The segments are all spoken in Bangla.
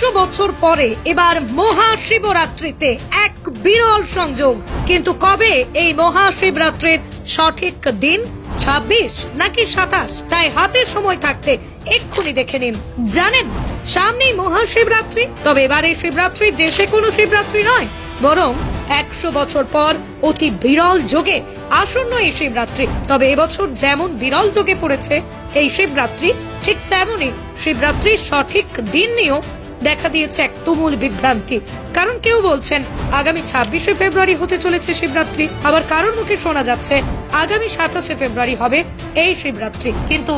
একশো বছর পরে এবার মহাশিবরাত্রিতে এক বিরল সংযোগ। কিন্তু কবে এই মহাশিবরাত্রির সঠিক দিন? ছাব্বিশ নাকি সাতাশ? তাই হাতে সময় থাকতে এক্ষুনি দেখে নিন। জানেন, সামনেই মহাশিবরাত্রি? তবে এবার এই শিবরাত্রি যে সে কোনো শিবরাত্রি নয়, বরং একশো বছর পর অতি বিরল যোগে আসন্ন এই শিবরাত্রি। তবে এবছর যেমন বিরল যোগে পড়েছে, এই শিবরাত্রি ঠিক তেমনই শিবরাত্রির সঠিক দিন নিয়েও দেখা দিয়েছে এক তুমুল বিভ্রান্তি। কারণ কেউ বলছেন, আগামী ছাব্বিশে ফেব্রুয়ারি হতে চলেছে শিবরাত্রি। আবার কারোর মুখে শোনা যাচ্ছে, আগামী সাতাশে ফেব্রুয়ারি হবে এই শিবরাত্রি। কিন্তু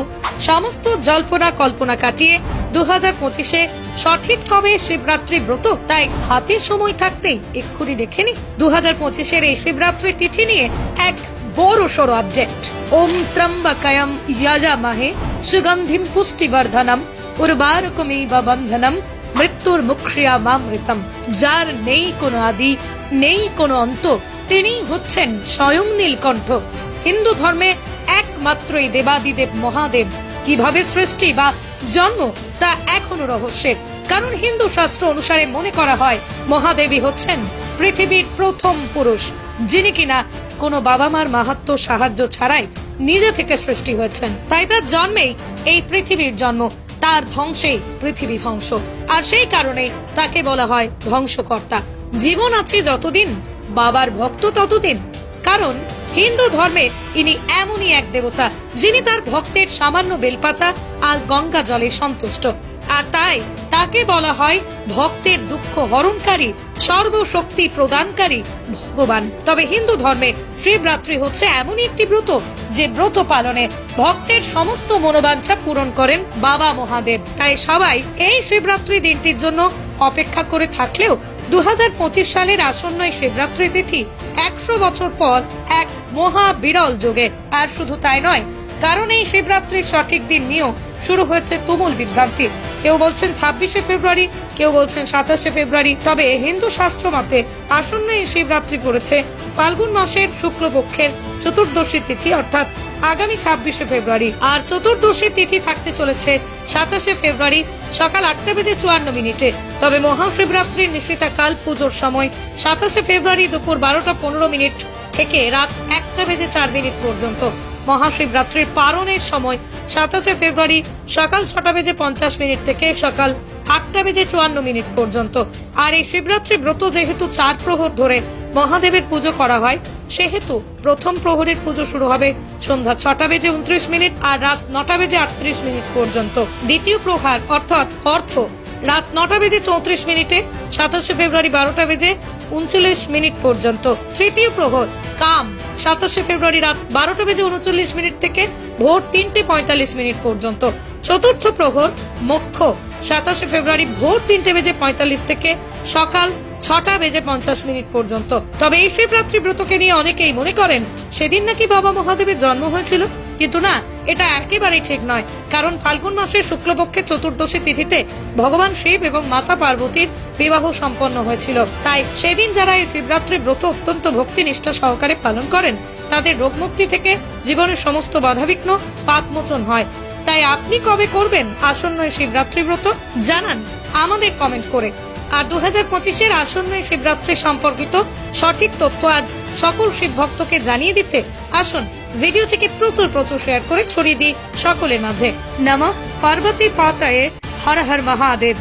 সমস্ত জল্পনা কল্পনা কাটিয়ে দু হাজার পঁচিশে সঠিক কবে শিবরাত্রি ব্রত? তাই হাতে সময় থাকতেই এক্ষুনি দেখে নি দু হাজার পঁচিশের এই শিবরাত্রি তিথি নিয়ে এক বড় সড়ো আপডেট ওম ত্রম্বকায়ম ইয়াজা মাহে সুগন্ধিম পুষ্টিবর্ধনম উর্বারকমেব বন্ধনম মৃত্যুর মুক্ষিয়া মামৃতম যার নেই কোনো আদি নেই কোনো অন্ত তিনি হচ্ছেন স্বয়ং নীলকণ্ঠ হিন্দু ধর্মে একমাত্র এই দেবাদিদেব মহাদেব কীভাবে সৃষ্টি বা জন্ম তা এখনও রহস্যের কারণ হিন্দু শাস্ত্র অনুসারে মনে করা হয় মহাদেবী হচ্ছেন পৃথিবীর প্রথম পুরুষ যিনি কিনা কোনো বাবা মার মাহাত্ম সাহায্য ছাড়াই নিজে থেকে সৃষ্টি হয়েছেন তাই তার জন্মেই এই পৃথিবীর জন্ম তার ধ্বংসেই পৃথিবী ধ্বংস। আর সেই কারণে তাকে বলা হয় ধ্বংসকর্তা। জীবন আছে যতদিন, বাবার ভক্ত ততদিন। কারণ হিন্দু ধর্মে ইনি এমনই এক দেবতা, যিনি তার ভক্তের সামান্য বেলপাতা আর গঙ্গা জলে সন্তুষ্ট। আর তাই তাকে বলা হয় ভক্তের দুঃখ হরণকারী, সর্বশক্তি প্রদানকারী ভগবান। তবে হিন্দু ধর্মে শিবরাত্রি হচ্ছে এমনই একটি ব্রত, যে ব্রত পালনে ভক্তের সমস্ত মনোবাঞ্ছা পূরণ করেন বাবা মহাদেব। তাই সবাই এই শিবরাত্রি দিনটির জন্য অপেক্ষা করে থাকলেও দু হাজার পঁচিশ সালের আসন্ন শিবরাত্রি তিথি একশো বছর পর এক মহা বিরল যোগে। আর শুধু তাই নয়, কারণ এই শিবরাত্রির সঠিক দিন নিয়েও শুরু হয়েছে তুমুল বিভ্রান্তি। কেউ বলছেন ছাব্বিশে ফেব্রুয়ারি, কেউ বলছেন সাতাশে ফেব্রুয়ারি। তবে হিন্দু শাস্ত্র মতে আসন্ন এই শিবরাত্রি পড়েছে ফাল্গুন মাসের শুক্লপক্ষের চতুর্দশী তিথি, অর্থাৎ আগামী ছাব্বিশে ফেব্রুয়ারি। আর চতুর্দশী তিথি থাকতে চলেছে সাতাশে ফেব্রুয়ারি, সকাল আটটা বেজে চুয়ান্ন মিনিটে। তবে মহাশিবরাত্রির নিশিতাকাল পুজোর সময় সাতাশে ফেব্রুয়ারি দুপুর বারোটা পনেরো মিনিট থেকে রাত একটা বেজে চার মিনিট পর্যন্ত। মহাশিবরাত্রির পারণের সময় সাতাশে ফেব্রুয়ারি সকাল ছটা বেজে পঞ্চাশ মিনিট থেকে সকাল আটটা বেজে চুয়ান্ন মিনিট পর্যন্ত। আর এই শিবরাত্রি ব্রত যেহেতু চার প্রহর ধরে মহাদেবের পুজো করা হয়, সেহেতু প্রথম প্রহরের পুজো শুরু হবে সন্ধ্যা ছটা বেজে উনত্রিশ মিনিট আর রাত নটা বেজে আটত্রিশ মিনিট পর্যন্ত। দ্বিতীয় প্রহার অর্থাৎ অর্থ রাত নটা বেজে চৌত্রিশ মিনিটে, সাতাশে ফেব্রুয়ারি বারোটা বেজে উনচল্লিশ মিনিট পর্যন্ত। তৃতীয় প্রহর, কাম, সাতাশে ফেব্রুয়ারি রাত বারোটা বেজে উনচল্লিশ মিনিট থেকে ভোর তিনটে পঁয়তাল্লিশ মিনিট পর্যন্ত। চতুর্থ প্রহর, মোক্ষ, সাতাশে ফেব্রুয়ারি ভোর তিনটে বেজে পঁয়তাল্লিশ থেকে সকাল ছটা বেজে পঞ্চাশ মিনিট পর্যন্ত। তবে এই শিবরাত্রি ব্রতকে নিয়ে অনেকেই মনে করেন, সেদিন নাকি বাবা মহাদেবের জন্ম হয়েছিল। কিন্তু না, এটা একেবারেই ঠিক নয়। কারণ ফাল্গুন মাসের শুক্লপক্ষের চতুর্দশী তিথিতে ভগবান শিব এবং মাতা পার্বতীর বিবাহ সম্পন্ন হয়েছিল। তাই সেদিন যারা এই শিবরাত্রি ব্রত অত্যন্ত ভক্তি নিষ্ঠা সহকারে পালন করেন, তাদের রোগমুক্তি থেকে জীবনের সমস্ত বাধাবিঘ্ন পাপমোচন হয়। তাই আপনি কবে করবেন আসন্ন শিবরাত্রি ব্রত জানান আমাদের কমেন্ট করে। আর দু হাজার পঁচিশের আসন্ন শিবরাত্রি সম্পর্কিত সঠিক তথ্য আজ সকল শিব ভক্তকে জানিয়ে দিতে আসুন। ভিডিওটিকে প্রচুর প্রচুর শেয়ার করে ছড়িয়ে দিই সকলের মাঝে। নমঃ পার্বতী পাতায়ে হর হর মহাদেব।